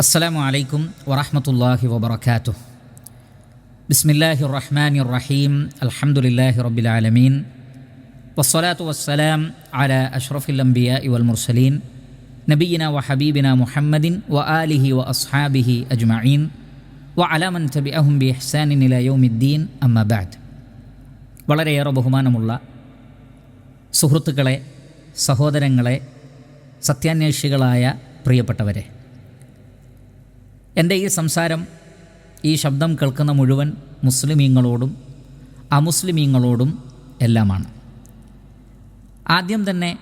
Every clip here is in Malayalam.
السلام عليكم ورحمة الله وبركاته بسم الله الرحمن الرحيم الحمد لله رب العالمين والصلاة والسلام على أشرف الأنبياء والمرسلين نبينا وحبيبنا محمد وآله وأصحابه أجمعين وعلى من تبعهم بإحسان إلى يوم الدين أما بعد വളരെയേറെ ബഹുമാനമുള്ള സുഹൃത്തുക്കളെ സഹോദരങ്ങളെ സത്യാന്വേഷികളായ പ്രിയപ്പെട്ടവരെ എന്റെ ഈ സംസാരം ഈ ശബ്ദം കേൾക്കുന്ന മുഴുവൻ മുസ്ലിമീങ്ങളോടും അമുസ്ലിമീങ്ങളോടും എല്ലാമാണ്. ആദ്യം തന്നെ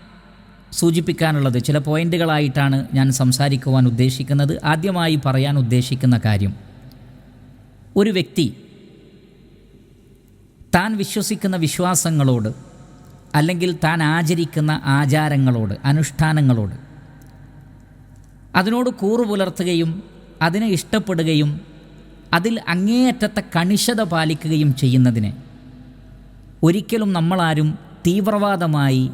സൂചിപ്പിക്കാനുള്ളത് ചില പോയിന്റുകളായിട്ടാണ് ഞാൻ സംസാരിക്കുവാൻ ഉദ്ദേശിക്കുന്നത്. ആദ്യമായി പറയാൻ ഉദ്ദേശിക്കുന്ന കാര്യം ഒരു വ്യക്തി താൻ വിശ്വസിക്കുന്ന വിശ്വാസങ്ങളോട് അല്ലെങ്കിൽ താൻ ആചരിക്കുന്ന ആചാരങ്ങളോട് അനുഷ്ഠാനങ്ങളോട് അതിനോട് കൂറു പുലർത്തുകയും അതിനെ ഇഷ്ടപ്പെടുകയും അതിൽ അങ്ങേയറ്റത്തെ കണിശത പാലിക്കുകയും ചെയ്യുന്നതിനെ ഒരിക്കലും നമ്മളാരും തീവ്രവാദമായി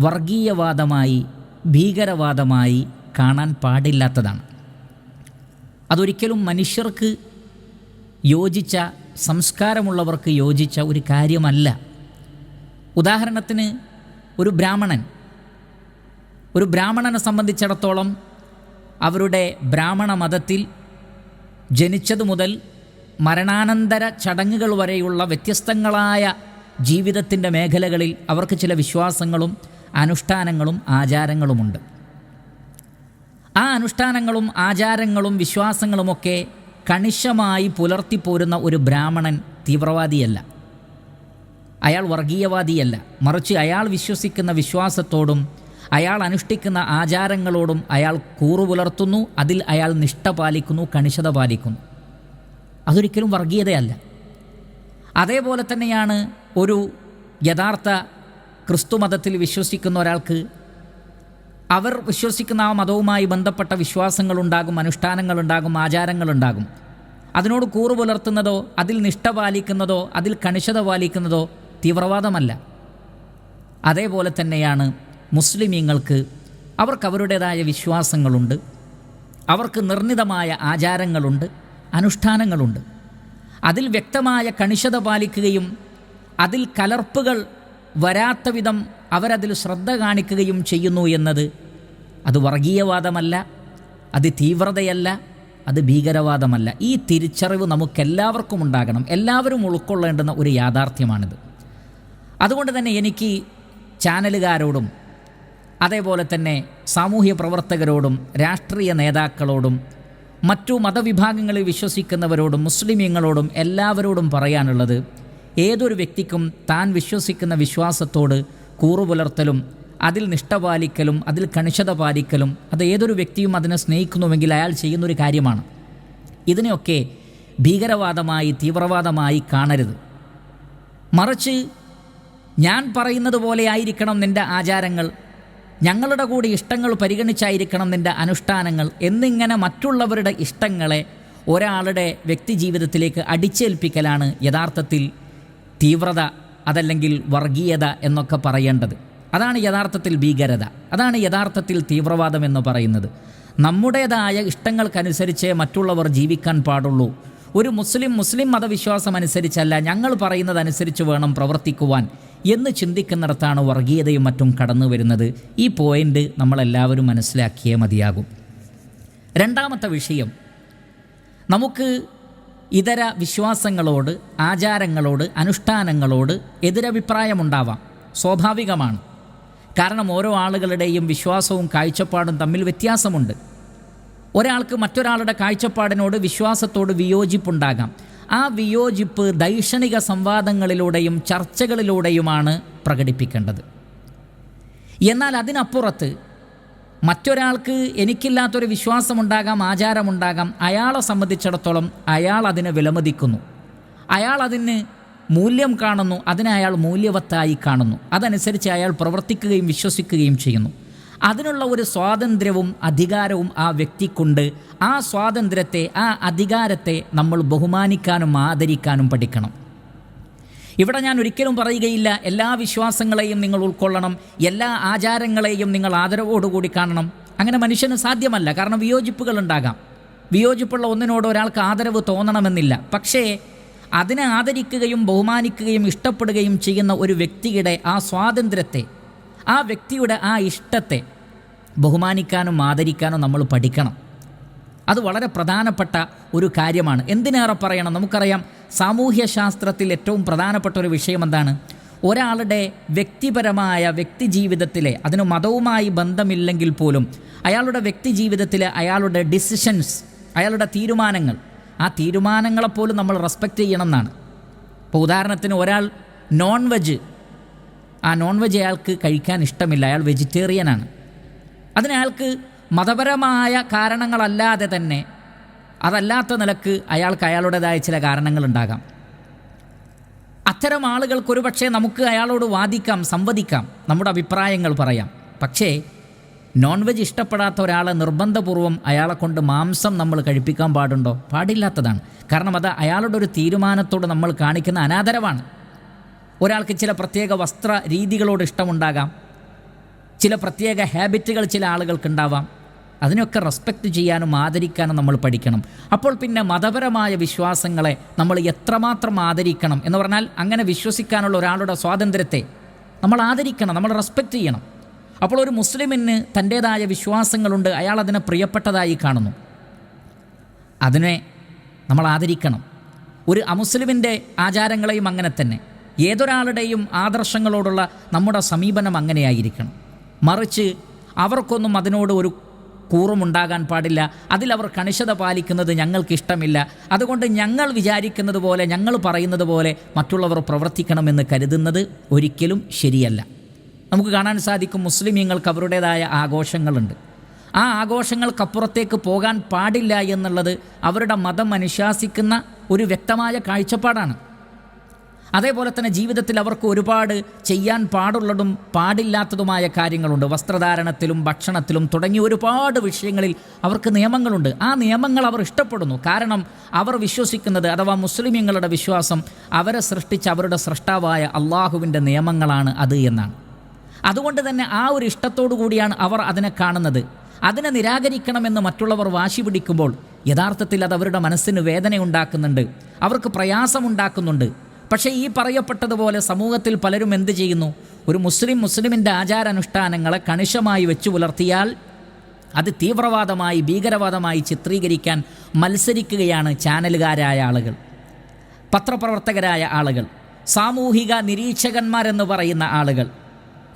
വർഗീയവാദമായി ഭീകരവാദമായി കാണാൻ പാടില്ലാത്തതാണ്. അതൊരിക്കലും മനുഷ്യർക്ക് യോജിച്ച സംസ്കാരമുള്ളവർക്ക് യോജിച്ച ഒരു കാര്യമല്ല. ഉദാഹരണത്തിന് ഒരു ബ്രാഹ്മണൻ. ഒരു ബ്രാഹ്മണനെ സംബന്ധിച്ചിടത്തോളം അവരുടെ ബ്രാഹ്മണ മതത്തിൽ ജനിച്ചതു മുതൽ മരണാനന്തര ചടങ്ങുകൾ വരെയുള്ള വ്യത്യസ്തങ്ങളായ ജീവിതത്തിന്റെ മേഖലകളിൽ അവർക്ക് ചില വിശ്വാസങ്ങളും അനുഷ്ഠാനങ്ങളും ആചാരങ്ങളുമുണ്ട്. ആ അനുഷ്ഠാനങ്ങളും ആചാരങ്ങളും വിശ്വാസങ്ങളുമൊക്കെ കണിശമായി പുലർത്തിപ്പോരുന്ന ഒരു ബ്രാഹ്മണൻ തീവ്രവാദിയല്ല. അയാൾ വർഗീയവാദിയല്ല. മറിച്ച് അയാൾ വിശ്വസിക്കുന്ന വിശ്വാസത്തോടും അയാൾ അനുഷ്ഠിക്കുന്ന ആചാരങ്ങളോടും അയാൾ കൂറു പുലർത്തുന്നു അതിൽ അയാൾ നിഷ്ഠ പാലിക്കുന്നു കണിശത പാലിക്കുന്നു. അതൊരിക്കലും വർഗീയതയല്ല. അതേപോലെ തന്നെയാണ് ഒരു യഥാർത്ഥ ക്രിസ്തുമതത്തിൽ വിശ്വസിക്കുന്ന ഒരാൾക്ക് അവർ വിശ്വസിക്കുന്ന ആ മതവുമായി ബന്ധപ്പെട്ട വിശ്വാസങ്ങളുണ്ടാകും അനുഷ്ഠാനങ്ങളുണ്ടാകും ആചാരങ്ങളുണ്ടാകും. അതിനോട് കൂറു പുലർത്തുന്നതോ അതിൽ നിഷ്ഠ പാലിക്കുന്നതോ അതിൽ കണിശത പാലിക്കുന്നതോ തീവ്രവാദമല്ല. അതേപോലെ തന്നെയാണ് മുസ്ലിമീങ്ങൾക്ക് അവർക്ക് അവരുടേതായ വിശ്വാസങ്ങളുണ്ട്. അവർക്ക് നിർണിതമായ ആചാരങ്ങളുണ്ട് അനുഷ്ഠാനങ്ങളുണ്ട്. അതിൽ വ്യക്തമായ കണിശത പാലിക്കുകയും അതിൽ കലർപ്പുകൾ വരാത്ത വിധം അവരതിൽ ശ്രദ്ധ കാണിക്കുകയും ചെയ്യുന്നു എന്നത് അത് വർഗീയവാദമല്ല അത് തീവ്രതയല്ല അത് ഭീകരവാദമല്ല. ഈ തിരിച്ചറിവ് നമുക്കെല്ലാവർക്കും ഉണ്ടാകണം എല്ലാവരും ഉൾക്കൊള്ളേണ്ടുന്ന ഒരു യാഥാർത്ഥ്യമാണിത്. അതുകൊണ്ട് തന്നെ എനിക്ക് ചാനലുകാരോടും അതേപോലെ തന്നെ സാമൂഹ്യ പ്രവർത്തകരോടും രാഷ്ട്രീയ നേതാക്കളോടും മറ്റു മതവിഭാഗങ്ങളിൽ വിശ്വസിക്കുന്നവരോടും മുസ്ലിമീങ്ങളോടും എല്ലാവരോടും പറയാനുള്ളത് ഏതൊരു വ്യക്തിക്കും താൻ വിശ്വസിക്കുന്ന വിശ്വാസത്തോട് കൂറുപുലർത്തലും അതിൽ നിഷ്ഠ പാലിക്കലും അതിൽ കണിശത പാലിക്കലും അത് ഏതൊരു വ്യക്തിയും അതിനെ സ്നേഹിക്കുന്നുവെങ്കിൽ അയാൾ ചെയ്യുന്നൊരു കാര്യമാണ്. ഇതിനെയൊക്കെ ഭീകരവാദമായി തീവ്രവാദമായി കാണരുത്. മറിച്ച് ഞാൻ പറയുന്നത് പോലെ ആയിരിക്കണം നിന്റെ ആചാരങ്ങൾ. ഞങ്ങളുടെ കൂടി ഇഷ്ടങ്ങൾ പരിഗണിച്ചായിരിക്കണം നിന്റെ അനുഷ്ഠാനങ്ങൾ. എന്നിങ്ങനെ മറ്റുള്ളവരുടെ ഇഷ്ടങ്ങളെ ഒരാളുടെ വ്യക്തിജീവിതത്തിലേക്ക് അടിച്ചേൽപ്പിക്കലാണ് യഥാർത്ഥത്തിൽ തീവ്രത അതല്ലെങ്കിൽ വർഗീയത എന്നൊക്കെ പറയേണ്ടത്. അതാണ് യഥാർത്ഥത്തിൽ ഭീകരത. അതാണ് യഥാർത്ഥത്തിൽ തീവ്രവാദം എന്ന് പറയുന്നത്. നമ്മുടേതായ ഇഷ്ടങ്ങൾക്കനുസരിച്ചേ മറ്റുള്ളവർ ജീവിക്കാൻ പാടുള്ളൂ. ഒരു മുസ്ലിം മുസ്ലിം മതവിശ്വാസം അനുസരിച്ചല്ല ഞങ്ങൾ പറയുന്നതനുസരിച്ച് വേണം പ്രവർത്തിക്കുവാൻ എന്ന് ചിന്തിക്കുന്നിടത്താണ് വർഗീയതയും മറ്റും കടന്നു വരുന്നത്. ഈ പോയിന്റ് നമ്മളെല്ലാവരും മനസ്സിലാക്കിയേ മതിയാകും. രണ്ടാമത്തെ വിഷയം നമുക്ക് ഇതര വിശ്വാസങ്ങളോട് ആചാരങ്ങളോട് അനുഷ്ഠാനങ്ങളോട് എതിരഭിപ്രായമുണ്ടാവാം. സ്വാഭാവികമാണ്. കാരണം ഓരോ ആളുകളുടെയും വിശ്വാസവും കാഴ്ചപ്പാടും തമ്മിൽ വ്യത്യാസമുണ്ട്. ഒരാൾക്ക് മറ്റൊരാളുടെ കാഴ്ചപ്പാടിനോട് വിശ്വാസത്തോട് വിയോജിപ്പുണ്ടാകാം. ആ വിയോജിപ്പ് ദൈക്ഷണിക സംവാദങ്ങളിലൂടെയും ചർച്ചകളിലൂടെയുമാണ് പ്രകടിപ്പിക്കേണ്ടത്. എന്നാൽ അതിനപ്പുറത്ത് മറ്റൊരാൾക്ക് എനിക്കില്ലാത്തൊരു വിശ്വാസമുണ്ടാകാം ആചാരമുണ്ടാകാം അയാളെ സംബന്ധിച്ചിടത്തോളം അയാൾ അതിനെ വിലമതിക്കുന്നു. അയാൾ അതിന് മൂല്യം കാണുന്നു അതിനെ അയാൾ മൂല്യവത്തായി കാണുന്നു. അതനുസരിച്ച് അയാൾ പ്രവർത്തിക്കുകയും വിശ്വസിക്കുകയും ചെയ്യുന്നു. അതിനുള്ള ഒരു സ്വാതന്ത്ര്യവും അധികാരവും ആ വ്യക്തിക്കുണ്ട്. ആ സ്വാതന്ത്ര്യത്തെ ആ അധികാരത്തെ നമ്മൾ ബഹുമാനിക്കാനും ആദരിക്കാനും പഠിക്കണം. ഇവിടെ ഞാൻ ഒരിക്കലും പറയുകയില്ല എല്ലാ വിശ്വാസങ്ങളെയും നിങ്ങൾ ഉൾക്കൊള്ളണം എല്ലാ ആചാരങ്ങളെയും നിങ്ങൾ ആദരവോടുകൂടി കാണണം. അങ്ങനെ മനുഷ്യന് സാധ്യമല്ല കാരണം വിയോജിപ്പുകൾ ഉണ്ടാകാം. വിയോജിപ്പുള്ള ഒന്നിനോട് ഒരാൾക്ക് ആദരവ് തോന്നണമെന്നില്ല. പക്ഷേ അതിനെ ആദരിക്കുകയും ബഹുമാനിക്കുകയും ഇഷ്ടപ്പെടുകയും ചെയ്യുന്ന ഒരു വ്യക്തിയുടെ ആ സ്വാതന്ത്ര്യത്തെ ആ വ്യക്തിയുടെ ആ ഇഷ്ടത്തെ ബഹുമാനിക്കാനും ആദരിക്കാനും നമ്മൾ പഠിക്കണം. അത് വളരെ പ്രധാനപ്പെട്ട ഒരു കാര്യമാണ്. എന്തിനേറെ പറയണം? നമുക്കറിയാം സാമൂഹ്യ ശാസ്ത്രത്തിൽ ഏറ്റവും പ്രധാനപ്പെട്ട ഒരു വിഷയം എന്താണ്? ഒരാളുടെ വ്യക്തിപരമായ വ്യക്തി ജീവിതത്തിലെ അതിന് മതവുമായി ബന്ധമില്ലെങ്കിൽ പോലും അയാളുടെ വ്യക്തി ജീവിതത്തിലെ അയാളുടെ ഡിസിഷൻസ് അയാളുടെ തീരുമാനങ്ങൾ ആ തീരുമാനങ്ങളെപ്പോലും നമ്മൾ റെസ്പെക്റ്റ് ചെയ്യണം എന്നാണ്. ഇപ്പോൾ ഉദാഹരണത്തിന് ഒരാൾ നോൺ വെജ് ആ നോൺ വെജ് അയാൾക്ക് കഴിക്കാൻ ഇഷ്ടമില്ല. അയാൾ വെജിറ്റേറിയനാണ് അതിനയാൾക്ക് മതപരമായ കാരണങ്ങളല്ലാതെ തന്നെ അതല്ലാത്ത നിലയ്ക്ക് അയാൾക്ക് അയാളുടേതായ ചില കാരണങ്ങളുണ്ടാകാം. അത്തരം ആളുകൾക്ക് ഒരുപക്ഷെ നമുക്ക് അയാളോട് വാദിക്കാം സംവദിക്കാം നമ്മുടെ അഭിപ്രായങ്ങൾ പറയാം. പക്ഷേ നോൺ വെജ് ഇഷ്ടപ്പെടാത്ത ഒരാളെ നിർബന്ധപൂർവം അയാളെ കൊണ്ട് മാംസം നമ്മൾ കഴിപ്പിക്കാൻ പാടുണ്ടോ? പാടില്ലാത്തതാണ്. കാരണം അത് അയാളുടെ ഒരു തീരുമാനത്തോട് നമ്മൾ കാണിക്കുന്ന അനാദരവാണ്. ഒരാൾക്ക് ചില പ്രത്യേക വസ്ത്ര രീതികളോട് ഇഷ്ടമുണ്ടാകാം. ചില പ്രത്യേക ഹാബിറ്റുകൾ ചില ആളുകൾക്കുണ്ടാവാം. അതിനൊക്കെ റെസ്പെക്റ്റ് ചെയ്യാനും ആദരിക്കാനും നമ്മൾ പഠിക്കണം. അപ്പോൾ പിന്നെ മതപരമായ വിശ്വാസങ്ങളെ നമ്മൾ എത്രമാത്രം ആദരിക്കണം എന്ന് പറഞ്ഞാൽ അങ്ങനെ വിശ്വസിക്കാനുള്ള ഒരാളുടെ സ്വാതന്ത്ര്യത്തെ നമ്മൾ ആദരിക്കണം നമ്മൾ റെസ്പെക്റ്റ് ചെയ്യണം. അപ്പോൾ ഒരു മുസ്ലിമിന് തന്റേതായ വിശ്വാസങ്ങളുണ്ട് അയാൾ അതിനെ പ്രിയപ്പെട്ടതായി കാണുന്നു. അതിനെ നമ്മൾ ആദരിക്കണം. ഒരു അമുസ്ലിമിന്റെ ആചാരങ്ങളെയും അങ്ങനെ തന്നെ. ഏതൊരാളുടെയും ആദർശങ്ങളോടുള്ള നമ്മുടെ സമീപനം അങ്ങനെയായിരിക്കണം. മറിച്ച് അവർക്കൊന്നും അതിനോട് ഒരു കൂറുമുണ്ടാകാൻ പാടില്ല. അതിലവർ കണിശത പാലിക്കുന്നത് ഞങ്ങൾക്കിഷ്ടമില്ല. അതുകൊണ്ട് ഞങ്ങൾ വിചാരിക്കുന്നത് പോലെ ഞങ്ങൾ പറയുന്നത് പോലെ മറ്റുള്ളവർ പ്രവർത്തിക്കണമെന്ന് കരുതുന്നത് ഒരിക്കലും ശരിയല്ല. നമുക്ക് കാണാൻ സാധിക്കും മുസ്ലിമീങ്ങൾക്ക് അവരുടേതായ ആഘോഷങ്ങളുണ്ട്. ആ ആഘോഷങ്ങൾക്കപ്പുറത്തേക്ക് പോകാൻ പാടില്ല എന്നുള്ളത് അവരുടെ മതം അനുശാസിക്കുന്ന ഒരു വ്യക്തമായ കാഴ്ചപ്പാടാണ്. അതേപോലെ തന്നെ ജീവിതത്തിൽ അവർക്ക് ഒരുപാട് ചെയ്യാൻ പാടുള്ളതും പാടില്ലാത്തതുമായ കാര്യങ്ങളുണ്ട്. വസ്ത്രധാരണത്തിലും ഭക്ഷണത്തിലും തുടങ്ങിയ ഒരുപാട് വിഷയങ്ങളിൽ അവർക്ക് നിയമങ്ങളുണ്ട്. ആ നിയമങ്ങൾ അവർ ഇഷ്ടപ്പെടുന്നു. കാരണം അവർ വിശ്വസിക്കുന്നത് അഥവാ മുസ്ലിമീങ്ങളുടെ വിശ്വാസം അവരെ സൃഷ്ടിച്ച അവരുടെ സൃഷ്ടാവായ അള്ളാഹുവിന്റെ നിയമങ്ങളാണ് അത് എന്നാണ്. അതുകൊണ്ട് തന്നെ ആ ഒരു ഇഷ്ടത്തോടു കൂടിയാണ് അവർ അതിനെ കാണുന്നത്. അതിനെ നിരാകരിക്കണമെന്ന് മറ്റുള്ളവർ വാശി പിടിക്കുമ്പോൾ യഥാർത്ഥത്തിൽ അത് അവരുടെ മനസ്സിന് വേദന ഉണ്ടാക്കുന്നുണ്ട് അവർക്ക് പ്രയാസമുണ്ടാക്കുന്നുണ്ട്. പക്ഷേ ഈ പറയപ്പെട്ടതുപോലെ സമൂഹത്തിൽ പലരും എന്ത് ചെയ്യുന്നു? ഒരു മുസ്ലിം മുസ്ലിമിന്റെ ആചാരാനുഷ്ഠാനങ്ങളെ കണിശമായി വെച്ചു പുലർത്തിയാൽ അത് തീവ്രവാദമായി ഭീകരവാദമായി ചിത്രീകരിക്കാൻ മത്സരിക്കുകയാണ് ചാനലുകാരായ ആളുകൾ. പത്രപ്രവർത്തകരായ ആളുകൾ. സാമൂഹിക നിരീക്ഷകന്മാരെന്ന് പറയുന്ന ആളുകൾ.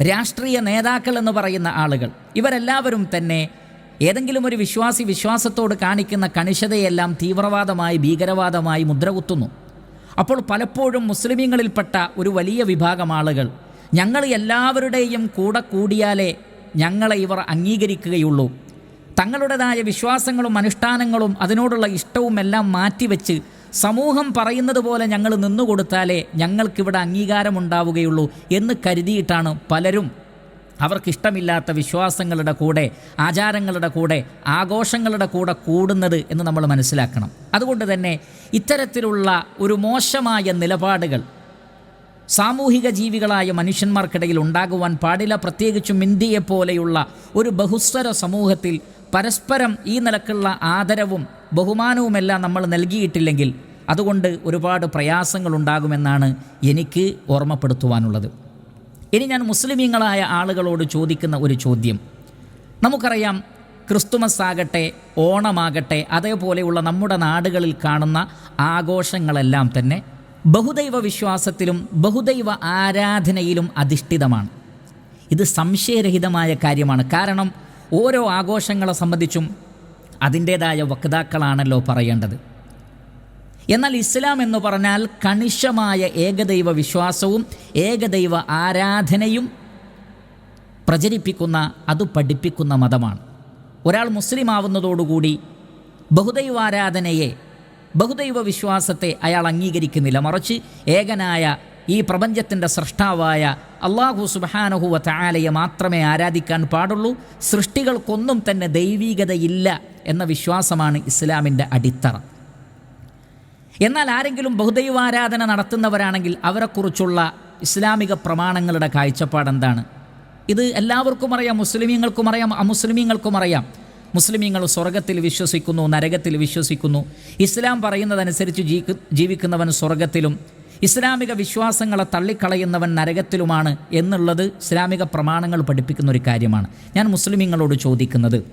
രാഷ്ട്രീയ നേതാക്കൾ എന്ന് പറയുന്ന ആളുകൾ. ഇവരെല്ലാവരും തന്നെ ഏതെങ്കിലും ഒരു വിശ്വാസി വിശ്വാസത്തോട് കാണിക്കുന്ന കണിശതയെല്ലാം തീവ്രവാദമായി ഭീകരവാദമായി മുദ്രകുത്തുന്നു. അപ്പോൾ പലപ്പോഴും മുസ്ലിമീങ്ങളിൽപ്പെട്ട ഒരു വലിയ വിഭാഗം ആളുകൾ ഞങ്ങൾ എല്ലാവരുടെയും കൂടെ കൂടിയാലേ ഞങ്ങളെ ഇവർ അംഗീകരിക്കുകയുള്ളൂ. തങ്ങളുടേതായ വിശ്വാസങ്ങളും അനുഷ്ഠാനങ്ങളും അതിനോടുള്ള ഇഷ്ടവും എല്ലാം മാറ്റിവെച്ച് സമൂഹം പറയുന്നത് പോലെ ഞങ്ങൾ നിന്നുകൊടുത്താലേ ഞങ്ങൾക്കിവിടെ അംഗീകാരമുണ്ടാവുകയുള്ളൂ എന്ന് കരുതിയിട്ടാണ് പലരും അവർക്കിഷ്ടമില്ലാത്ത വിശ്വാസങ്ങളുടെ കൂടെ ആചാരങ്ങളുടെ കൂടെ ആഘോഷങ്ങളുടെ കൂടെ കൂടുന്നത് എന്ന് നമ്മൾ മനസ്സിലാക്കണം. അതുകൊണ്ട് തന്നെ ഇത്തരത്തിലുള്ള ഒരു മോശമായ നിലപാടുകൾ സാമൂഹിക ജീവികളായ മനുഷ്യന്മാർക്കിടയിൽ ഉണ്ടാകുവാൻ പാടില്ല. പ്രത്യേകിച്ചും ഇന്ത്യയെപ്പോലെയുള്ള ഒരു ബഹുസ്വര സമൂഹത്തിൽ പരസ്പരം ഈ നിലക്കുള്ള ആദരവും ബഹുമാനവുമെല്ലാം നമ്മൾ നൽകിയിട്ടില്ലെങ്കിൽ അതുകൊണ്ട് ഒരുപാട് പ്രയാസങ്ങളുണ്ടാകുമെന്നാണ് എനിക്ക് ഓർമ്മപ്പെടുത്തുവാനുള്ളത്. ഇനി ഞാൻ മുസ്ലിമീങ്ങളായ ആളുകളോട് ചോദിക്കുന്ന ഒരു ചോദ്യം. നമുക്കറിയാം ക്രിസ്തുമസ് ആകട്ടെ ഓണമാകട്ടെ അതേപോലെയുള്ള നമ്മുടെ നാടുകളിൽ കാണുന്ന ആഘോഷങ്ങളെല്ലാം തന്നെ ബഹുദൈവ വിശ്വാസത്തിലും ബഹുദൈവ ആരാധനയിലും അധിഷ്ഠിതമാണ്. ഇത് സംശയരഹിതമായ കാര്യമാണ്. കാരണം ഓരോ ആഘോഷങ്ങളെ സംബന്ധിച്ചും അതിന്റേതായ വക്താക്കളാണല്ലോ പറയേണ്ടത്. എന്നാൽ ഇസ്ലാം എന്ന് പറഞ്ഞാൽ കണിശമായ ഏകദൈവ വിശ്വാസവും ഏകദൈവ ആരാധനയും പ്രചരിപ്പിക്കുന്ന അത് പഠിപ്പിക്കുന്ന മതമാണ്. ഒരാൾ മുസ്ലിം ആവുന്നതോടുകൂടി ബഹുദൈവാരാധനയെ ബഹുദൈവ വിശ്വാസത്തെ അയാൾ അംഗീകരിക്കുന്നില്ല. മറിച്ച് ഏകനായ ഈ പ്രപഞ്ചത്തിന്റെ സൃഷ്ടാവായ അള്ളാഹു സുബാനഹുവ താലയെ മാത്രമേ ആരാധിക്കാൻ പാടുള്ളൂ. സൃഷ്ടികൾക്കൊന്നും തന്നെ ദൈവീകതയില്ല എന്ന വിശ്വാസമാണ് ഇസ്ലാമിന്റെ അടിത്തറ. എന്നാൽ ആരെങ്കിലും ബഹുദൈവാരാധന നടത്തുന്നവരാണെങ്കിൽ അവരെക്കുറിച്ചുള്ള ഇസ്ലാമിക പ്രമാണങ്ങളുടെ കാഴ്ചപ്പാട് എന്താണ് ഇത് എല്ലാവർക്കും അറിയാം മുസ്ലിമീങ്ങൾക്കും അറിയാം അമുസ്ലിമീങ്ങൾക്കും അറിയാം. മുസ്ലിമീങ്ങൾ സ്വർഗത്തിൽ വിശ്വസിക്കുന്നു നരകത്തിൽ വിശ്വസിക്കുന്നു. ഇസ്ലാം പറയുന്നതനുസരിച്ച് ജീവിക്കുന്നവൻ സ്വർഗത്തിലും ഇസ്ലാമിക വിശ്വാസങ്ങളെ തള്ളിക്കളയുന്നവൻ നരകത്തിലുമാണ് എന്നുള്ളത് ഇസ്ലാമിക പ്രമാണങ്ങൾ പഠിപ്പിക്കുന്ന ഒരു കാര്യമാണ്. ഞാൻ മുസ്ലിമീങ്ങളോട് ചോദിക്കുന്നത്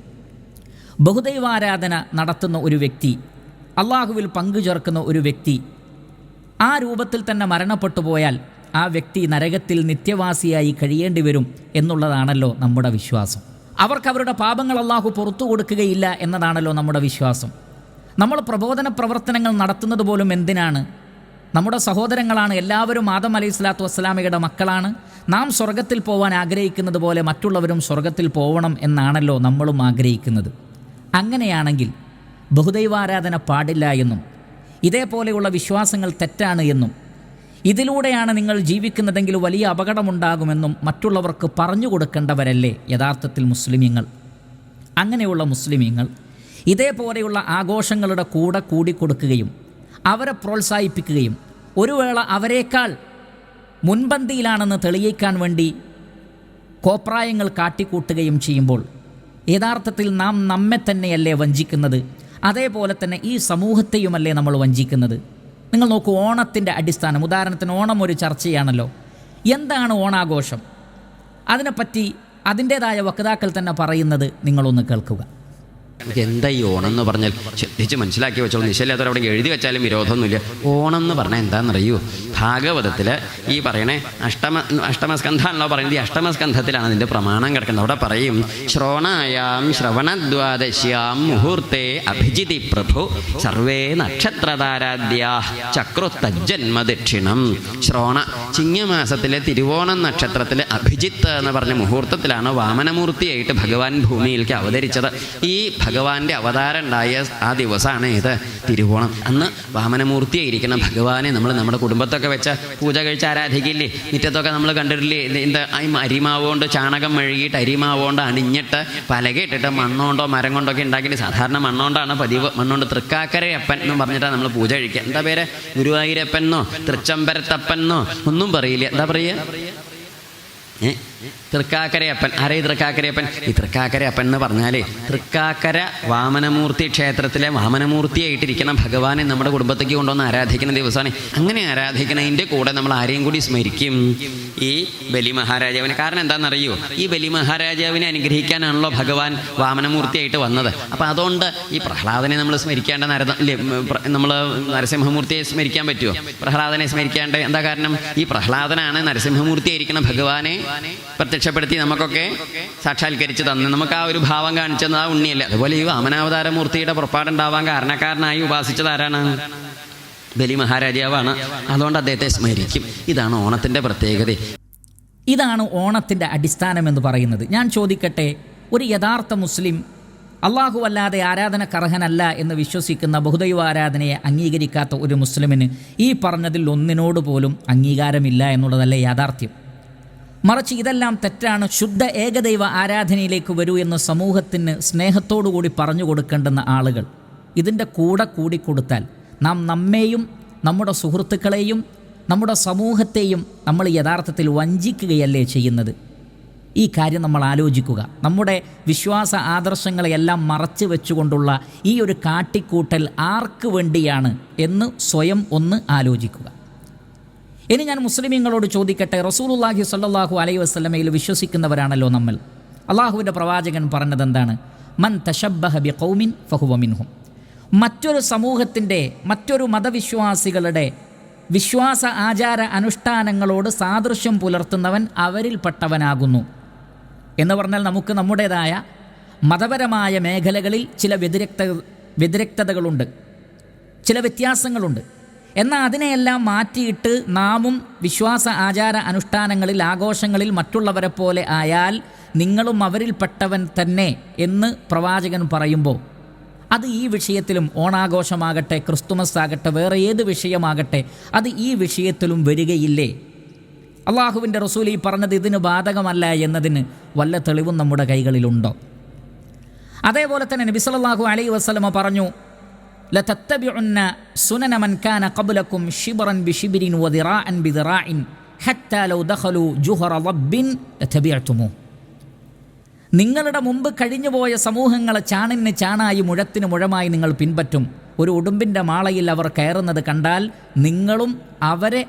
ബഹുദൈവാരാധന നടത്തുന്ന ഒരു വ്യക്തി അള്ളാഹുവിൽ പങ്കു ചേർക്കുന്ന ഒരു വ്യക്തി ആ രൂപത്തിൽ തന്നെ മരണപ്പെട്ടു പോയാൽ ആ വ്യക്തി നരകത്തിൽ നിത്യവാസിയായി കഴിയേണ്ടി വരും എന്നുള്ളതാണല്ലോ നമ്മുടെ വിശ്വാസം. അവർക്ക് അവരുടെ പാപങ്ങൾ അള്ളാഹു പുറത്തു കൊടുക്കുകയില്ല എന്നതാണല്ലോ നമ്മുടെ വിശ്വാസം. നമ്മൾ പ്രബോധന പ്രവർത്തനങ്ങൾ നടത്തുന്നത് പോലും എന്തിനാണ്? നമ്മുടെ സഹോദരങ്ങളാണ് എല്ലാവരും ആദം അലൈഹി സ്വലാത്തു വസ്സലാമയുടെ മക്കളാണ്. നാം സ്വർഗത്തിൽ പോകാൻ ആഗ്രഹിക്കുന്നത് പോലെ മറ്റുള്ളവരും സ്വർഗത്തിൽ പോകണം എന്നാണല്ലോ നമ്മളും ആഗ്രഹിക്കുന്നത്. അങ്ങനെയാണെങ്കിൽ ബഹുദൈവാരാധന പാടില്ല എന്നും ഇതേപോലെയുള്ള വിശ്വാസങ്ങൾ തെറ്റാണ് എന്നും ഇതിലൂടെയാണ് നിങ്ങൾ ജീവിക്കുന്നതെങ്കിൽ വലിയ അപകടമുണ്ടാകുമെന്നും മറ്റുള്ളവർക്ക് പറഞ്ഞു കൊടുക്കേണ്ടവരല്ലേ യഥാർത്ഥത്തിൽ മുസ്ലിമീങ്ങൾ? അങ്ങനെയുള്ള മുസ്ലിമീങ്ങൾ ഇതേപോലെയുള്ള ആഘോഷങ്ങളുടെ കൂടെ കൂടിക്കൊടുക്കുകയും അവരെ പ്രോത്സാഹിപ്പിക്കുകയും ഒരു വേള അവരെക്കാൾ മുൻപന്തിയിലാണെന്ന് തെളിയിക്കാൻ വേണ്ടി കോപ്രായങ്ങൾ കാട്ടിക്കൂട്ടുകയും ചെയ്യുമ്പോൾ യഥാർത്ഥത്തിൽ നാം നമ്മെ തന്നെയല്ലേ വഞ്ചിക്കുന്നത്? അതേപോലെ തന്നെ ഈ സമൂഹത്തെയുമല്ലേ നമ്മൾ വഞ്ചിക്കുന്നത്? നിങ്ങൾ നോക്കൂ ഓണത്തിന്റെ അടിസ്ഥാനം. ഉദാഹരണത്തിന് ഓണം ഒരു ചർച്ചയാണല്ലോ. എന്താണ് ഓണാഘോഷം? അതിനെപ്പറ്റി അതിന്റേതായ വക്താക്കൾ തന്നെ പറയുന്നത് നിങ്ങളൊന്ന് കേൾക്കുക. എന്താ ഈ ഓണം എന്ന് പറഞ്ഞാൽ? ശ്രദ്ധിച്ച് മനസ്സിലാക്കി വെച്ചോളൂ. നിശ്ചയില്ലാത്തവർ അവിടെ എഴുതി വെച്ചാലും വിരോധമൊന്നുമില്ല. ഓണം എന്ന് പറഞ്ഞാൽ എന്താണെന്നറിയൂ? ഭാഗവതത്തിൽ ഈ പറയണേ അഷ്ടമ അഷ്ടമസ്കന്ധാണല്ലോ പറയുന്നത് ഈ അഷ്ടമസ്കന്ധത്തിലാണ് അതിന്റെ പ്രമാണം കിടക്കുന്നത്. അവിടെ പറയും ശ്രവണായാം ശ്രവണദ്വാദശ്യാം മുഹൂർത്തെ അഭിജിതി പ്രഭു സർവേ നക്ഷത്രതാരാദ്യാ ചക്രുത്തജ്ജന്മ ദക്ഷിണം ശ്രോണ ചിങ്ങമാസത്തിലെ തിരുവോണം നക്ഷത്രത്തിലെ അഭിജിത്ത് എന്ന് പറഞ്ഞ മുഹൂർത്തത്തിലാണ് വാമനമൂർത്തിയായിട്ട് ഭഗവാൻ ഭൂമിയിലേക്ക് അവതരിച്ചത്. ഈ ഭഗവാന്റെ അവതാരം ഉണ്ടായ ആ ദിവസമാണ് ഇത് തിരുവോണം. അന്ന് വാമനമൂർത്തിയായിരിക്കണം ഭഗവാനെ നമ്മൾ നമ്മുടെ കുടുംബത്തൊക്കെ വെച്ച പൂജ കഴിച്ച് ആരാധിക്കില്ലേ? മുറ്റത്തൊക്കെ നമ്മൾ കണ്ടിട്ടില്ലേ? എന്താ ഈ അരിമാവ് കൊണ്ട് ചാണകം മെഴുകിയിട്ട് അരിമാവ് കൊണ്ട് അണിഞ്ഞിട്ട് പലകയിട്ടിട്ട് മണ്ണുകൊണ്ടോ മരം കൊണ്ടൊക്കെ ഉണ്ടാക്കിയിട്ട് സാധാരണ മണ്ണുകൊണ്ടാണ് പതിവ്. മണ്ണുകൊണ്ട് തൃക്കാക്കരയപ്പൻ എന്ന് പറഞ്ഞിട്ടാണ് നമ്മൾ പൂജ കഴിക്കുക. എന്താ പേര്? ഗുരുവായൂരപ്പൻ എന്നോ? തൃച്ചമ്പരത്തപ്പൻ എന്നോ? ഒന്നും പറയില്ല. എന്താ പറയുക ഏ? തൃക്കാക്കരയപ്പൻ. ആരേ തൃക്കാക്കരയപ്പൻ? ഈ തൃക്കാക്കരയപ്പൻ എന്ന് പറഞ്ഞാലേ തൃക്കാക്കര വാമനമൂർത്തി ക്ഷേത്രത്തിലെ വാമനമൂർത്തിയായിട്ടിരിക്കുന്ന ഭഗവാനെ നമ്മുടെ കുടുംബത്തേക്ക് കൊണ്ടുവന്ന് ആരാധിക്കുന്ന ദിവസമാണ്. അങ്ങനെ ആരാധിക്കുന്നതിന്റെ കൂടെ നമ്മൾ ആരെയും കൂടി സ്മരിക്കും. ഈ ബലി മഹാരാജാവിനെ. കാരണം എന്താണെന്നറിയോ? ഈ ബലി മഹാരാജാവിനെ അനുഗ്രഹിക്കാനാണല്ലോ ഭഗവാൻ വാമനമൂർത്തിയായിട്ട് വന്നത്. അപ്പോൾ അതുകൊണ്ട് ഈ പ്രഹ്ലാദനെ നമ്മൾ സ്മരിക്കേണ്ട നരത നമ്മൾ നരസിംഹമൂർത്തിയെ സ്മരിക്കാൻ പറ്റുമോ പ്രഹ്ലാദനെ സ്മരിക്കേണ്ട എന്താ കാരണം? ഈ പ്രഹ്ലാദനാണ് നരസിംഹമൂർത്തിയായിരിക്കുന്ന ഭഗവാനെ പ്രത്യക്ഷപ്പെടുത്തി നമുക്കൊക്കെ സാക്ഷാത്കരിച്ച് തന്നു. നമുക്ക് ആ ഒരു ഭാവം കാണിച്ചത് ആ ഉണ്ണിയല്ല? അതുപോലെ ഈ വാമനാവതാര മൂർത്തിയുടെ പുറപ്പാടുണ്ടാവാൻ കാരണക്കാരനായി ഉപാസിച്ചത് ആരാണ്? ബലി മഹാരാജാവാണ് അതുകൊണ്ട് അദ്ദേഹത്തെ സ്മരിക്കും. ഇതാണ് ഓണത്തിന്റെ പ്രത്യേകത. ഇതാണ് ഓണത്തിന്റെ അടിസ്ഥാനം എന്ന് പറയുന്നത്. ഞാൻ ചോദിക്കട്ടെ ഒരു യഥാർത്ഥ മുസ്ലിം അള്ളാഹു അല്ലാതെ ആരാധനക്കർഹനല്ല എന്ന് വിശ്വസിക്കുന്ന ബഹുദൈവ ആരാധനയെ അംഗീകരിക്കാത്ത ഒരു മുസ്ലിമിന് ഈ പറഞ്ഞതിൽ ഒന്നിനോട് പോലും അംഗീകാരമില്ല എന്നുള്ളതല്ലേ യാഥാർത്ഥ്യം? മറിച്ച് ഇതെല്ലാം തെറ്റാണ്. ശുദ്ധ ഏകദൈവ ആരാധനയിലേക്ക് വരൂ എന്ന് സമൂഹത്തിന് സ്നേഹത്തോടു കൂടി പറഞ്ഞു കൊടുക്കേണ്ടുന്ന ആളുകൾ. ഇതിന്റെ കൂടെ കൂടിക്കൊടുത്താൽ നാം നമ്മെയും നമ്മുടെ സുഹൃത്തുക്കളെയും നമ്മുടെ സമൂഹത്തെയും നമ്മൾ യഥാർത്ഥത്തിൽ വഞ്ചിക്കുകയല്ലേ ചെയ്യുന്നത്? ഈ കാര്യം നമ്മൾ ആലോചിക്കുക. നമ്മുടെ വിശ്വാസ ആദർശങ്ങളെയെല്ലാം മറച്ചു വെച്ചുകൊണ്ടുള്ള ഈ ഒരു കാട്ടിക്കൂട്ടൽ ആർക്ക് വേണ്ടിയാണ് എന്ന് സ്വയം ഒന്ന് ആലോചിക്കുക. ഇനി ഞാൻ മുസ്ലിമീങ്ങളോട് ചോദിക്കട്ടെ റസൂലുല്ലാഹി സല്ലാഹു അലൈഹി വസ്ലമയിൽ വിശ്വസിക്കുന്നവരാണല്ലോ നമ്മൾ. അള്ളാഹുവിന്റെ പ്രവാചകൻ പറഞ്ഞത് എന്താണ് മൻ തഷബ്ബഹബി കൗമിൻ ഫഹുവ മിൻഹും. മറ്റൊരു സമൂഹത്തിന്റെ മറ്റൊരു മതവിശ്വാസികളുടെ വിശ്വാസ ആചാര അനുഷ്ഠാനങ്ങളോട് സാദൃശ്യം പുലർത്തുന്നവൻ അവരിൽപ്പെട്ടവനാകുന്നു. എന്ന് പറഞ്ഞാൽ നമുക്ക് നമ്മുടേതായ മതപരമായ മേഖലകളിൽ ചില വ്യതിരക്ത വ്യതിരക്തതകളുണ്ട്. ചില വ്യത്യാസങ്ങളുണ്ട്. എന്നാൽ അതിനെയെല്ലാം മാറ്റിയിട്ട് നാമും വിശ്വാസ ആചാര അനുഷ്ഠാനങ്ങളിൽ ആഘോഷങ്ങളിൽ മറ്റുള്ളവരെ പോലെ ആയാൽ നിങ്ങളും അവരിൽപ്പെട്ടവൻ തന്നെ എന്ന് പ്രവാചകൻ പറയുമ്പോൾ അത് ഈ വിഷയത്തിലും ഓണാഘോഷമാകട്ടെ ക്രിസ്തുമസ് ആകട്ടെ വേറെ ഏത് വിഷയമാകട്ടെ അത് ഈ വിഷയത്തിലും വരികയില്ലേ? അള്ളാഹുവിന്റെ റസൂൽ ഈ പറഞ്ഞത് ഇതിന് ബാധകമല്ല എന്നതിന് വല്ല തെളിവും നമ്മുടെ കൈകളിലുണ്ടോ? അതേപോലെ തന്നെ നബി അലൈ അലൈഹി വസല്ലമ പറഞ്ഞു നിങ്ങളുടെ മുമ്പ് കഴിഞ്ഞുപോയ സമൂഹങ്ങളെ ചാണിന് ചാണായി മുഴത്തിന് മുഴമായി നിങ്ങൾ പിൻപറ്റും. ഒരു ഉടുമ്പിന്റെ മാളയിൽ അവർ കയറുന്നത് കണ്ടാൽ നിങ്ങളും അവരെ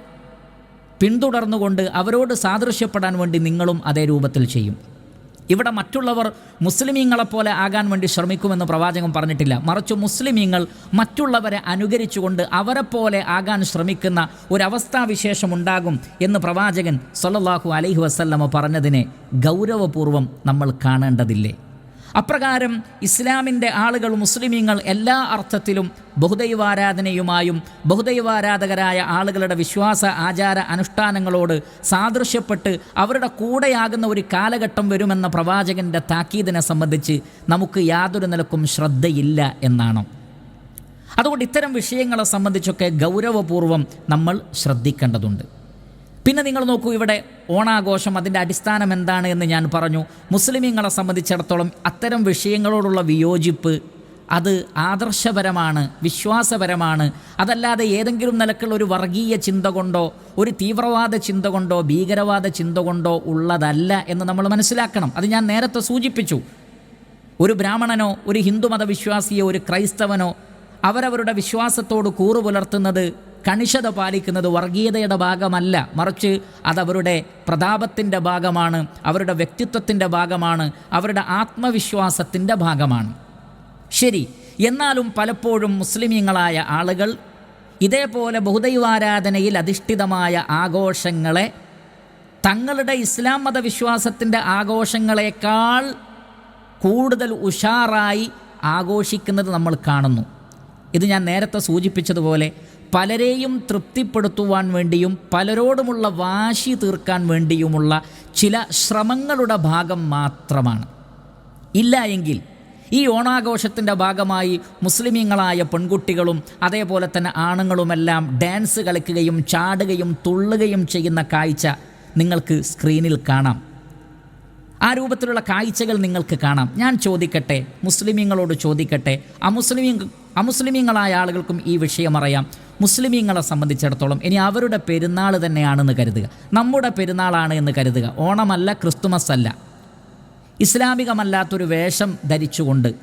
പിന്തുടർന്നുകൊണ്ട് അവരോട് സാദൃശ്യപ്പെടാൻ വേണ്ടി നിങ്ങളും അതേ രൂപത്തിൽ ചെയ്യും. ഇവിടെ മറ്റുള്ളവർ മുസ്ലിമീങ്ങളെപ്പോലെ ആകാൻ വേണ്ടി ശ്രമിക്കുമെന്ന് പ്രവാചകൻ പറഞ്ഞിട്ടില്ല. മറിച്ച് മുസ്ലിമീങ്ങൾ മറ്റുള്ളവരെ അനുകരിച്ചുകൊണ്ട് അവരെപ്പോലെ ആകാൻ ശ്രമിക്കുന്ന ഒരവസ്ഥാവിശേഷം ഉണ്ടാകും എന്ന് പ്രവാചകൻ സൊല്ലാഹു അലൈഹി വസല്ലമ പറഞ്ഞതിനെ ഗൗരവപൂർവം നമ്മൾ കാണേണ്ടതില്ലേ? അപ്രകാരം ഇസ്ലാമിന്റെ ആളുകൾ മുസ്ലിമീങ്ങൾ എല്ലാ അർത്ഥത്തിലും ബഹുദൈവാരാധനയുമായും ബഹുദൈവാരാധകരായ ആളുകളുടെ വിശ്വാസ ആചാര അനുഷ്ഠാനങ്ങളോട് സാദൃശ്യപ്പെട്ട് അവരുടെ കൂടെയാകുന്ന ഒരു കാലഘട്ടം വരുമെന്ന പ്രവാചകന്റെ താക്കീതിനെ സംബന്ധിച്ച് നമുക്ക് യാതൊരു നിലക്കും ശ്രദ്ധയില്ല എന്നാണ്. അതുകൊണ്ട് ഇത്തരം വിഷയങ്ങളെ സംബന്ധിച്ചൊക്കെ ഗൗരവപൂർവം നമ്മൾ ശ്രദ്ധിക്കേണ്ടതുണ്ട്. പിന്നെ നിങ്ങൾ നോക്കൂ ഇവിടെ ഓണാഘോഷം അതിന്റെ അടിസ്ഥാനം എന്താണ് എന്ന് ഞാൻ പറഞ്ഞു. മുസ്ലിമീങ്ങളെ സംബന്ധിച്ചിടത്തോളം അത്തരം വിഷയങ്ങളോടുള്ള വിയോജിപ്പ് അത് ആദർശപരമാണ് വിശ്വാസപരമാണ്. അതല്ലാതെ ഏതെങ്കിലും നിലക്കുള്ള ഒരു വർഗീയ ചിന്ത കൊണ്ടോ ഒരു തീവ്രവാദ ചിന്ത കൊണ്ടോ ഭീകരവാദ ചിന്ത കൊണ്ടോ ഉള്ളതല്ല എന്ന് നമ്മൾ മനസ്സിലാക്കണം. അത് ഞാൻ നേരത്തെ സൂചിപ്പിച്ചു. ഒരു ബ്രാഹ്മണനോ ഒരു ഹിന്ദുമത വിശ്വാസിയോ ഒരു ക്രൈസ്തവനോ അവരവരുടെ വിശ്വാസത്തോട് കൂറു പുലർത്തുന്നത് കണിശത പാലിക്കുന്നത് വർഗീയതയുടെ ഭാഗമല്ല. മറിച്ച് അതവരുടെ പ്രതാപത്തിന്റെ ഭാഗമാണ് അവരുടെ വ്യക്തിത്വത്തിന്റെ ഭാഗമാണ് അവരുടെ ആത്മവിശ്വാസത്തിന്റെ ഭാഗമാണ്. ശരി എന്നാലും പലപ്പോഴും മുസ്ലിമീങ്ങളായ ആളുകൾ ഇതേപോലെ ബഹുദൈവാരാധനയിൽ അധിഷ്ഠിതമായ ആഘോഷങ്ങളെ തങ്ങളുടെ ഇസ്ലാം മതവിശ്വാസത്തിന്റെ ആഘോഷങ്ങളെക്കാൾ കൂടുതൽ ഉഷാറായി ആഘോഷിക്കുന്നത് നമ്മൾ കാണുന്നു. ഇത് ഞാൻ നേരത്തെ സൂചിപ്പിച്ചതുപോലെ പലരെയും തൃപ്തിപ്പെടുത്തുവാൻ വേണ്ടിയും പലരോടുമുള്ള വാശി തീർക്കാൻ വേണ്ടിയുമുള്ള ചില ശ്രമങ്ങളുടെ ഭാഗം മാത്രമാണ്. ഇല്ല എങ്കിൽ ഈ ഓണാഘോഷത്തിന്റെ ഭാഗമായി മുസ്ലിമീങ്ങളായ പെൺകുട്ടികളും അതേപോലെ തന്നെ ആണുങ്ങളുമെല്ലാം ഡാൻസ് കളിക്കുകയും ചാടുകയും തുള്ളുകയും ചെയ്യുന്ന കാഴ്ച നിങ്ങൾക്ക് സ്ക്രീനിൽ കാണാം. ആ രൂപത്തിലുള്ള കാഴ്ചകൾ നിങ്ങൾക്ക് കാണാം. ഞാൻ ചോദിക്കട്ടെ മുസ്ലിമീങ്ങളോട് ചോദിക്കട്ടെ അമുസ്ലിമീ അമുസ്ലിമീങ്ങളായ ആളുകൾക്കും ഈ വിഷയം അറിയാം. മുസ്ലിമീങ്ങളെ സംബന്ധിച്ചിടത്തോളം ഇനി അവരുടെ പെരുന്നാൾ തന്നെയാണെന്ന് കരുതുക. നമ്മുടെ പെരുന്നാളാണ് എന്ന് കരുതുക. ഓണമല്ല ക്രിസ്തുമസ് അല്ല ഇസ്ലാമികമല്ലാത്തൊരു വേഷം ധരിച്ചുകൊണ്ട്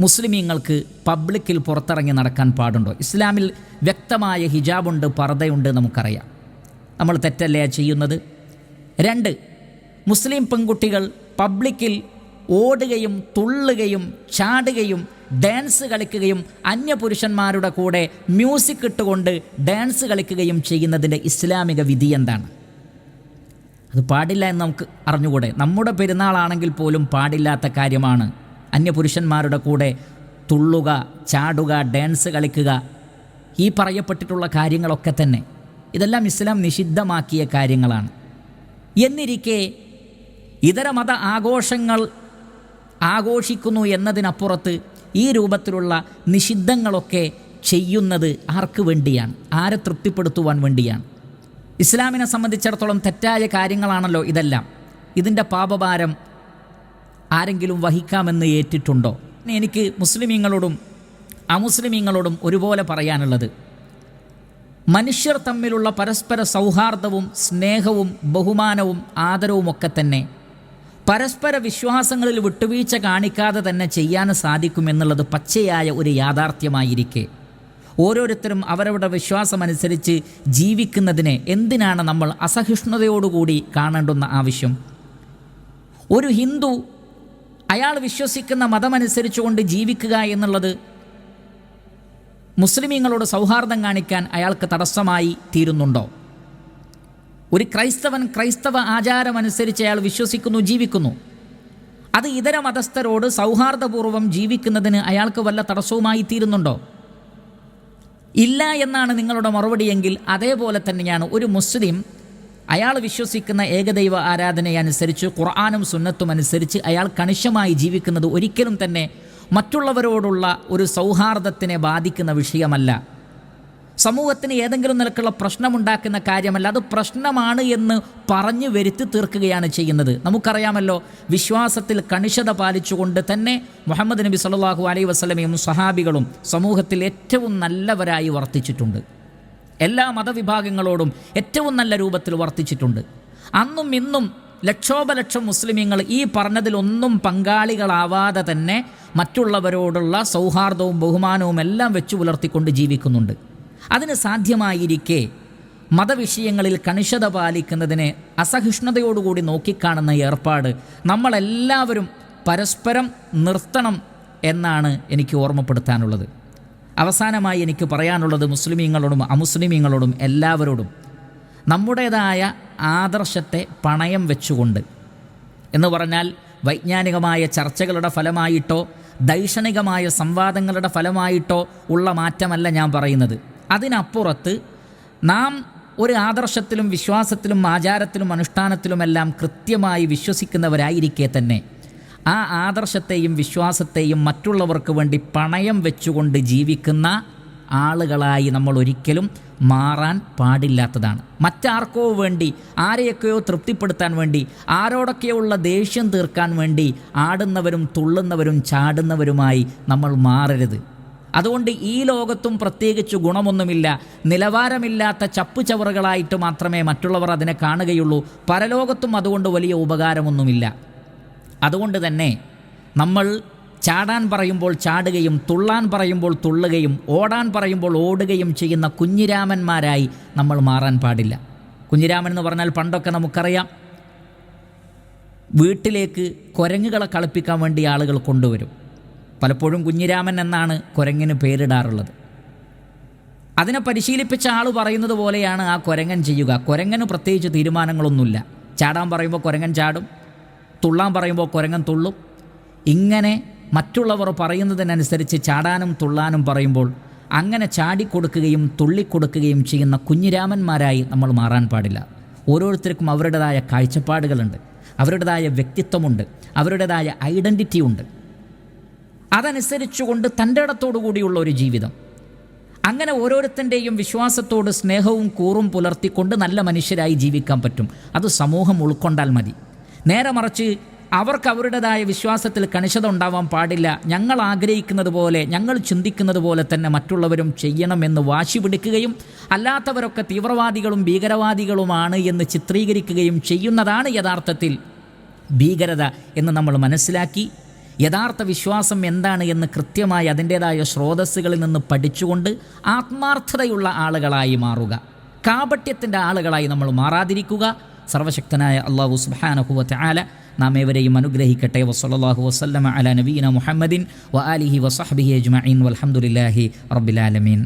മുസ്ലിമീങ്ങൾക്ക് പബ്ലിക്കിൽ പുറത്തിറങ്ങി നടക്കാൻ പാടുണ്ടോ? ഇസ്ലാമിൽ വ്യക്തമായ ഹിജാബുണ്ട് പർദ്ദയുണ്ട് നമുക്കറിയാം. നമ്മൾ തെറ്റല്ലേ ചെയ്യുന്നത്? രണ്ട് മുസ്ലിം പെൺകുട്ടികൾ പബ്ലിക്കിൽ ഓടുകയും തുള്ളുകയും ചാടുകയും ഡാൻസ് കളിക്കുകയും അന്യപുരുഷന്മാരുടെ കൂടെ മ്യൂസിക് ഇട്ടുകൊണ്ട് ഡാൻസ് കളിക്കുകയും ചെയ്യുന്നതിന്റെ ഇസ്ലാമിക വിധി എന്താണ്? അത് പാടില്ല എന്ന് നമുക്ക് അറിഞ്ഞുകൂടെ? നമ്മുടെ പെരുന്നാളാണെങ്കിൽ പോലും പാടില്ലാത്ത കാര്യമാണ്. അന്യപുരുഷന്മാരുടെ കൂടെ തുള്ളുക ചാടുക ഡാൻസ് കളിക്കുക ഈ പറയപ്പെട്ടിട്ടുള്ള കാര്യങ്ങളൊക്കെ തന്നെ. ഇതെല്ലാം ഇസ്ലാം നിഷിദ്ധമാക്കിയ കാര്യങ്ങളാണ്. എന്നിരിക്കെ ഇതര മത ആഘോഷങ്ങൾ ആഘോഷിക്കുന്നു എന്നതിനപ്പുറത്ത് ഈ രൂപത്തിലുള്ള നിഷിദ്ധങ്ങളൊക്കെ ചെയ്യുന്നത് ആർക്ക് വേണ്ടിയാണ്? ആരെ തൃപ്തിപ്പെടുത്തുവാൻ വേണ്ടിയാണ്? ഇസ്ലാമിനെ സംബന്ധിച്ചിടത്തോളം തെറ്റായ കാര്യങ്ങളാണല്ലോ ഇതെല്ലാം. ഇതിന്റെ പാപഭാരം ആരെങ്കിലും വഹിക്കാമെന്ന് ഏറ്റിട്ടുണ്ടോ? എനിക്ക് മുസ്ലിമീങ്ങളോടും അമുസ്ലിമീങ്ങളോടും ഒരുപോലെ പറയാനുള്ളത്. മനുഷ്യർ തമ്മിലുള്ള പരസ്പര സൗഹാർദ്ദവും സ്നേഹവും ബഹുമാനവും ആദരവുമൊക്കെ തന്നെ പരസ്പര വിശ്വാസങ്ങളിൽ വിട്ടുവീഴ്ച കാണിക്കാതെ തന്നെ ചെയ്യാൻ സാധിക്കുമെന്നുള്ളത് പച്ചയായ ഒരു യാഥാർത്ഥ്യമായിരിക്കെ. ഓരോരുത്തരും അവരവരുടെ വിശ്വാസമനുസരിച്ച് ജീവിക്കുന്നതിനെ എന്തിനാണ് നമ്മൾ അസഹിഷ്ണുതയോടുകൂടി കാണേണ്ടുന്ന ആവശ്യം? ഒരു ഹിന്ദു അയാൾ വിശ്വസിക്കുന്ന മതമനുസരിച്ചുകൊണ്ട് ജീവിക്കുക എന്നുള്ളത് മുസ്ലിമീങ്ങളോട് സൗഹാർദ്ദം കാണിക്കാൻ അയാൾക്ക് തടസ്സമായി തീരുന്നുണ്ടോ? ഒരു ക്രൈസ്തവൻ ക്രൈസ്തവ ആചാരമനുസരിച്ച് അയാൾ വിശ്വസിക്കുന്നു ജീവിക്കുന്നു. അത് ഇതര മതസ്ഥരോട് സൗഹാർദ്ദപൂർവം ജീവിക്കുന്നതിന് അയാൾക്ക് വല്ല തടസ്സവുമായി തീരുന്നുണ്ടോ? ഇല്ല എന്നാണ് നിങ്ങളുടെ മറുപടിയെങ്കിൽ അതേപോലെ തന്നെയാണ് ഒരു മുസ്ലിം അയാൾ വിശ്വസിക്കുന്ന ഏകദൈവ ആരാധനയനുസരിച്ച് ഖുർആാനും സുന്നത്തും അനുസരിച്ച് അയാൾ കണിശമായി ജീവിക്കുന്നത് ഒരിക്കലും തന്നെ മറ്റുള്ളവരോടുള്ള ഒരു സൗഹാർദ്ദത്തിനെ ബാധിക്കുന്ന വിഷയമല്ല. സമൂഹത്തിന് ഏതെങ്കിലും നിലക്കുള്ള പ്രശ്നമുണ്ടാക്കുന്ന കാര്യമല്ല അത് പ്രശ്നമാണ് എന്ന് പറഞ്ഞു വരുത്തി തീർക്കുകയാണ് ചെയ്യുന്നത്. നമുക്കറിയാമല്ലോ വിശ്വാസത്തിൽ കണിശത പാലിച്ചുകൊണ്ട് തന്നെ മുഹമ്മദ് നബി സല്ലല്ലാഹു അലൈഹി വസ്ലമയും സഹാബികളും സമൂഹത്തിൽ ഏറ്റവും നല്ലവരായി വർത്തിച്ചിട്ടുണ്ട്. എല്ലാ മതവിഭാഗങ്ങളോടും ഏറ്റവും നല്ല രൂപത്തിൽ വർത്തിച്ചിട്ടുണ്ട്. അന്നും ഇന്നും ലക്ഷോപലക്ഷം മുസ്ലിമീങ്ങൾ ഈ പറഞ്ഞതിലൊന്നും പങ്കാളികളാവാതെ തന്നെ മറ്റുള്ളവരോടുള്ള സൗഹാർദ്ദവും ബഹുമാനവും എല്ലാം വെച്ചു പുലർത്തിക്കൊണ്ട് ജീവിക്കുന്നുണ്ട്. അതിന് സാധ്യമായിരിക്കെ മതവിഷയങ്ങളിൽ കണിശത പാലിക്കുന്നതിനെ അസഹിഷ്ണുതയോടുകൂടി നോക്കിക്കാണുന്ന ഏർപ്പാട് നമ്മളെല്ലാവരും പരസ്പരം നിർത്തണം എന്നാണ് എനിക്ക് ഓർമ്മപ്പെടുത്താനുള്ളത്. അവസാനമായി എനിക്ക് പറയാനുള്ളത് മുസ്ലിമീങ്ങളോടും അമുസ്ലിമീങ്ങളോടും എല്ലാവരോടും നമ്മുടേതായ ആദർശത്തെ പണയം വെച്ചുകൊണ്ട് എന്ന് പറഞ്ഞാൽ വൈജ്ഞാനികമായ ചർച്ചകളുടെ ഫലമായിട്ടോ ദൈക്ഷണികമായ സംവാദങ്ങളുടെ ഫലമായിട്ടോ ഉള്ള മാറ്റമല്ല ഞാൻ പറയുന്നത്. അതിനപ്പുറത്ത് നാം ഒരു ആദർശത്തിലും വിശ്വാസത്തിലും ആചാരത്തിലും അനുഷ്ഠാനത്തിലുമെല്ലാം കൃത്യമായി വിശ്വസിക്കുന്നവരായിരിക്കെ തന്നെ. ആ ആദർശത്തെയും വിശ്വാസത്തെയും മറ്റുള്ളവർക്ക് വേണ്ടി പണയം വെച്ചുകൊണ്ട് ജീവിക്കുന്ന ആളുകളായി നമ്മൾ ഒരിക്കലും മാറാൻ പാടില്ലാത്തതാണ്. മറ്റാർക്കോ വേണ്ടി ആരെയൊക്കെയോ തൃപ്തിപ്പെടുത്താൻ വേണ്ടി ആരോടൊക്കെയുള്ള ദേഷ്യം തീർക്കാൻ വേണ്ടി ആടുന്നവരും തുള്ളുന്നവരും ചാടുന്നവരുമായി നമ്മൾ മാറരുത്. അതുകൊണ്ട് ഈ ലോകത്തും പ്രത്യേകിച്ച് ഗുണമൊന്നുമില്ല നിലവാരമില്ലാത്ത ചപ്പുചവറുകളായിട്ട് മാത്രമേ മറ്റുള്ളവർ അതിനെ കാണുകയുള്ളൂ. പരലോകത്തും അതുകൊണ്ട് വലിയ ഉപകാരമൊന്നുമില്ല. അതുകൊണ്ട് തന്നെ നമ്മൾ ചാടാൻ പറയുമ്പോൾ ചാടുകയും തുള്ളാൻ പറയുമ്പോൾ തുള്ളുകയും ഓടാൻ പറയുമ്പോൾ ഓടുകയും ചെയ്യുന്ന കുഞ്ഞിരാമന്മാരായി നമ്മൾ മാറാൻ പാടില്ല. കുഞ്ഞിരാമൻ എന്ന് പറഞ്ഞാൽ പണ്ടൊക്കെ നമുക്കറിയാം വീട്ടിലേക്ക് കുരങ്ങുകളെ കളിപ്പിക്കാൻ വേണ്ടി ആളുകൾ കൊണ്ടുവരും. പലപ്പോഴും കുഞ്ഞിരാമൻ എന്നാണ് കുരങ്ങിന് പേരിടാറുള്ളത്. അതിനെ പരിശീലിപ്പിച്ച ആൾ പറയുന്നത് പോലെയാണ് ആ കുരങ്ങൻ ചെയ്യുക. കുരങ്ങന് പ്രത്യേകിച്ച് തീരുമാനങ്ങളൊന്നുമില്ല. ചാടാൻ പറയുമ്പോൾ കുരങ്ങൻ ചാടും തുള്ളാൻ പറയുമ്പോൾ കുരങ്ങൻ തുള്ളും. ഇങ്ങനെ മറ്റുള്ളവർ പറയുന്നതിനനുസരിച്ച് ചാടാനും തുള്ളാനും പറയുമ്പോൾ അങ്ങനെ ചാടിക്കൊടുക്കുകയും തുള്ളിക്കൊടുക്കുകയും ചെയ്യുന്ന കുഞ്ഞിരാമന്മാരായി നമ്മൾ മാറാൻ പാടില്ല. ഓരോരുത്തർക്കും അവരുടേതായ കാഴ്ചപ്പാടുകളുണ്ട് അവരുടേതായ വ്യക്തിത്വമുണ്ട് അവരുടേതായ ഐഡന്റിറ്റി ഉണ്ട് അതനുസരിച്ചുകൊണ്ട് തന്റെ ഇടത്തോടു കൂടിയുള്ള ഒരു ജീവിതം. അങ്ങനെ ഓരോരുത്തന്റെയും വിശ്വാസത്തോട് സ്നേഹവും കൂറും പുലർത്തിക്കൊണ്ട് നല്ല മനുഷ്യരായി ജീവിക്കാൻ പറ്റും. അത് സമൂഹം ഉൾക്കൊണ്ടാൽ മതി. നേരെ മറിച്ച് അവർക്ക് അവരുടേതായ വിശ്വാസത്തിൽ കണിശത ഉണ്ടാവാൻ പാടില്ല. ഞങ്ങൾ ആഗ്രഹിക്കുന്നത് പോലെ ഞങ്ങൾ ചിന്തിക്കുന്നത് പോലെ തന്നെ മറ്റുള്ളവരും ചെയ്യണമെന്ന് വാശി പിടിക്കുകയും അല്ലാത്തവരൊക്കെ തീവ്രവാദികളും ഭീകരവാദികളുമാണ് എന്ന് ചിത്രീകരിക്കുകയും ചെയ്യുന്നതാണ് യഥാർത്ഥത്തിൽ ഭീകരത എന്ന് നമ്മൾ മനസ്സിലാക്കി. യഥാർത്ഥ വിശ്വാസം എന്താണ് എന്ന് കൃത്യമായി അതിന്റേതായ സ്രോതസ്സുകളിൽ നിന്ന് പഠിച്ചുകൊണ്ട് ആത്മാർത്ഥതയുള്ള ആളുകളായി മാറുക. കാപട്യത്തിന്റെ ആളുകളായി നമ്മൾ മാറാതിരിക്കുക. സർവശക്തനായ അള്ളാഹു സുബാനഹുവത്തെ ആല നാം ഏവരെയും അനുഗ്രഹിക്കട്ടെ. വസല്ലാഹു വസ്ലമ അല നബീന മുഹമ്മദിൻ വ അലിഹി വസഹബിഹി അജ്മീൻ വലഹമുല്ലാഹി റബ്ബിലാലമീൻ